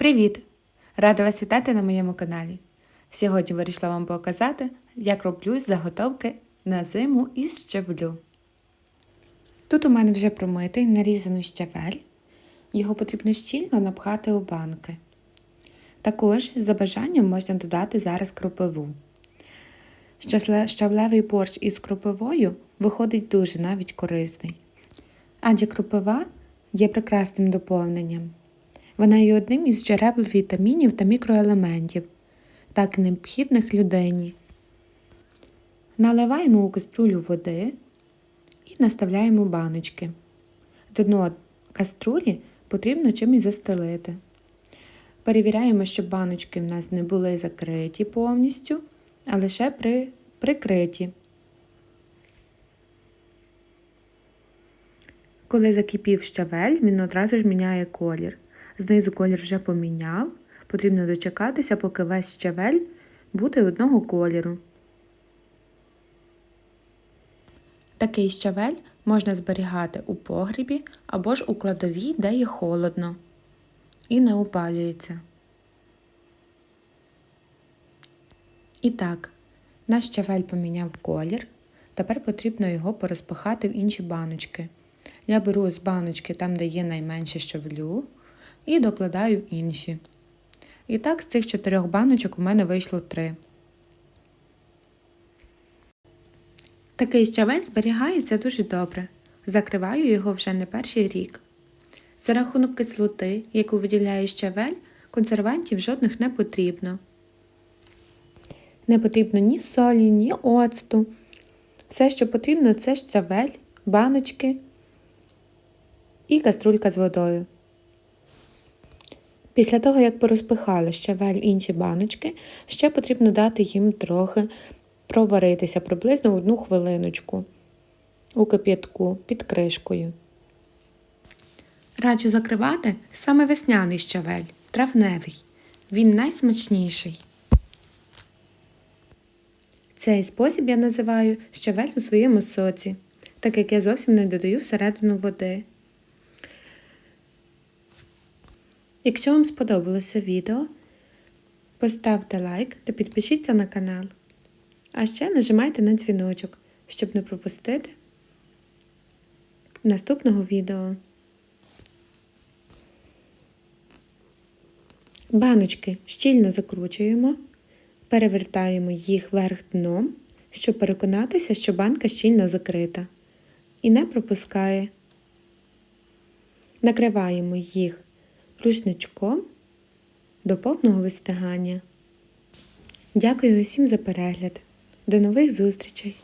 Привіт! Рада вас вітати на моєму каналі. Сьогодні вирішила вам показати, як роблю заготовки на зиму із щавлю. Тут у мене вже промитий нарізаний щавель. Його потрібно щільно напхати у банки. Також за бажанням можна додати зараз кропиву. Щавлевий борщ із кропивою виходить дуже навіть корисний. Адже кропива є прекрасним доповненням. Вона є одним із джерел вітамінів та мікроелементів, так необхідних людині. Наливаємо у каструлю води і наставляємо баночки. Дно каструлі потрібно чимось застелити. Перевіряємо, щоб баночки в нас не були закриті повністю, а лише при, прикриті. Коли закипів щавель, він одразу ж міняє колір. Знизу колір вже поміняв. Потрібно дочекатися, поки весь щавель буде одного кольору. Такий щавель можна зберігати у погрібі або ж у кладовій, де є холодно і не опалюється. І так, наш щавель поміняв колір. Тепер потрібно його порозпихати в інші баночки. Я беру з баночки там, де є найменше щавлю, і докладаю інші. І так, з цих чотирьох баночок у мене вийшло три. Такий щавель зберігається дуже добре. Закриваю його вже не перший рік. За рахунок кислоти, яку виділяє щавель, консервантів жодних не потрібно. Не потрібно ні солі, ні оцту. Все, що потрібно, це щавель, баночки і каструлька з водою. Після того, як порозпихали щавель інші баночки, ще потрібно дати їм трохи проваритися приблизно одну хвилиночку у кип'ятку під кришкою. Раджу закривати саме весняний щавель, травневий. Він найсмачніший. Цей спосіб я називаю щавель у своєму соці, так як я зовсім не додаю всередину води. Якщо вам сподобалося відео, поставте лайк та підпишіться на канал. А ще нажимайте на дзвіночок, щоб не пропустити наступного відео. Баночки щільно закручуємо, перевертаємо їх вверх дном, щоб переконатися, що банка щільно закрита і не пропускає. Накриваємо їх рушничком до повного вистигання. Дякую усім за перегляд. До нових зустрічей!